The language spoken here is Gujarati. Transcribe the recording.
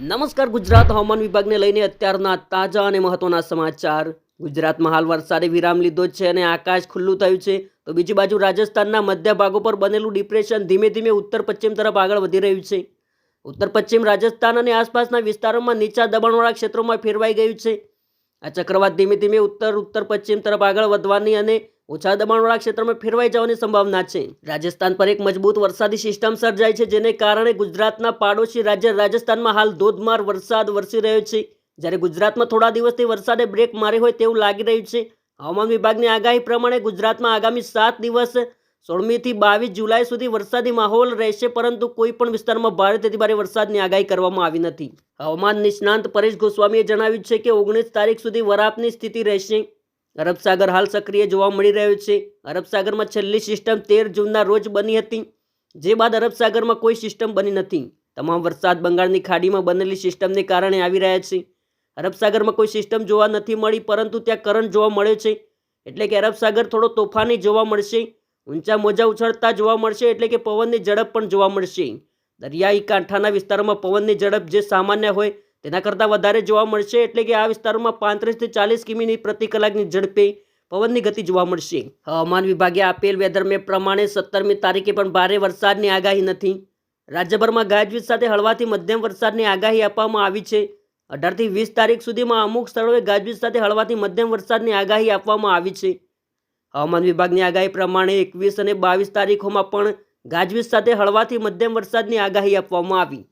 નમસ્કાર ગુજરાત હવામાન વિભાગને લઈને અત્યારના તાજા અને મહત્વના સમાચાર. ગુજરાતમાં હાલ વરસાદે વિરામ લીધો છે અને આકાશ ખુલ્લું થયું છે. તો બીજી બાજુ રાજસ્થાનના મધ્ય ભાગો પર બનેલું ડિપ્રેશન ધીમે ધીમે ઉત્તર પશ્ચિમ તરફ આગળ વધી રહ્યું છે. ઉત્તર પશ્ચિમ રાજસ્થાન અને આસપાસના વિસ્તારોમાં નીચા દબાણવાળા ક્ષેત્રોમાં ફેરવાઈ ગયું છે. આ ચક્રવાત ધીમે ધીમે ઉત્તર ઉત્તર પશ્ચિમ તરફ આગળ વધવાની અને ઓછા દબાણવાળા ક્ષેત્રમાં ફેરવાઈ જવાની સંભાવના છે. રાજસ્થાન પર એક મજબૂત વરસાદી સિસ્ટમ સર્જાઈ છે, જેને કારણે ગુજરાતના પાડોશી રાજ્ય રાજસ્થાનમાં હાલ ધોધમાર વરસાદ વરસી રહ્યો છે. જ્યારે ગુજરાતમાં થોડા દિવસથી વરસાદે બ્રેક મારી હોય તેવું લાગી રહ્યું છે. હવામાન વિભાગની આગાહી પ્રમાણે ગુજરાતમાં આગામી સાત દિવસ સોળમીથી બાવીસ જુલાઈ સુધી વરસાદી માહોલ રહેશે, પરંતુ કોઈ પણ વિસ્તારમાં ભારેથી ભારે વરસાદની આગાહી કરવામાં આવી નથી. હવામાન નિષ્ણાંત પરેશ ગોસ્વામીએ જણાવ્યું છે કે ઓગણીસ તારીખ સુધી વરાપની સ્થિતિ રહેશે. અરબ સાગર હાલ સક્રિય જોવા મળી રહ્યો છે. અરબ સાગરમાં છેલ્લી સિસ્ટમ તેર જૂનના રોજ બની હતી. જે બાદ અરબ સાગરમાં કોઈ સિસ્ટમ બની નથી. તમામ વરસાદ બંગાળની ખાડીમાં બનેલી સિસ્ટમને કારણે આવી રહ્યા છે. અરબ સાગરમાં કોઈ સિસ્ટમ જોવા નથી મળી, પરંતુ ત્યાં કરંટ જોવા મળ્યો છે. એટલે કે અરબ સાગર થોડો તોફાની જોવા મળશે. ઊંચા મોજા ઉછળતા જોવા મળશે, એટલે કે પવનની ઝડપ પણ જોવા મળશે. દરિયાઈ કાંઠાના વિસ્તારોમાં પવનની ઝડપ જે સામાન્ય હોય તેના કરતાં વધારે જોવા મળશે એટલે કે આ વિસ્તારોમાં પાંત્રીસથી ચાલીસ કિમીની પ્રતિ કલાકની ઝડપે પવનની ગતિ જોવા મળશે. હવામાન વિભાગે આપેલ વેધર મેપ પ્રમાણે સત્તરમી તારીખે પણ ભારે વરસાદની આગાહી નથી. રાજ્યભરમાં ગાજવીજ સાથે હળવાથી મધ્યમ વરસાદની આગાહી આપવામાં આવી છે. અઢારથી વીસ તારીખ સુધીમાં અમુક સ્થળોએ ગાજવીજ સાથે હળવાથી મધ્યમ વરસાદની આગાહી આપવામાં આવી છે. હવામાન વિભાગની આગાહી પ્રમાણે એકવીસ અને બાવીસ તારીખોમાં પણ ગાજવીજ સાથે હળવાથી મધ્યમ વરસાદની આગાહી આપવામાં આવી.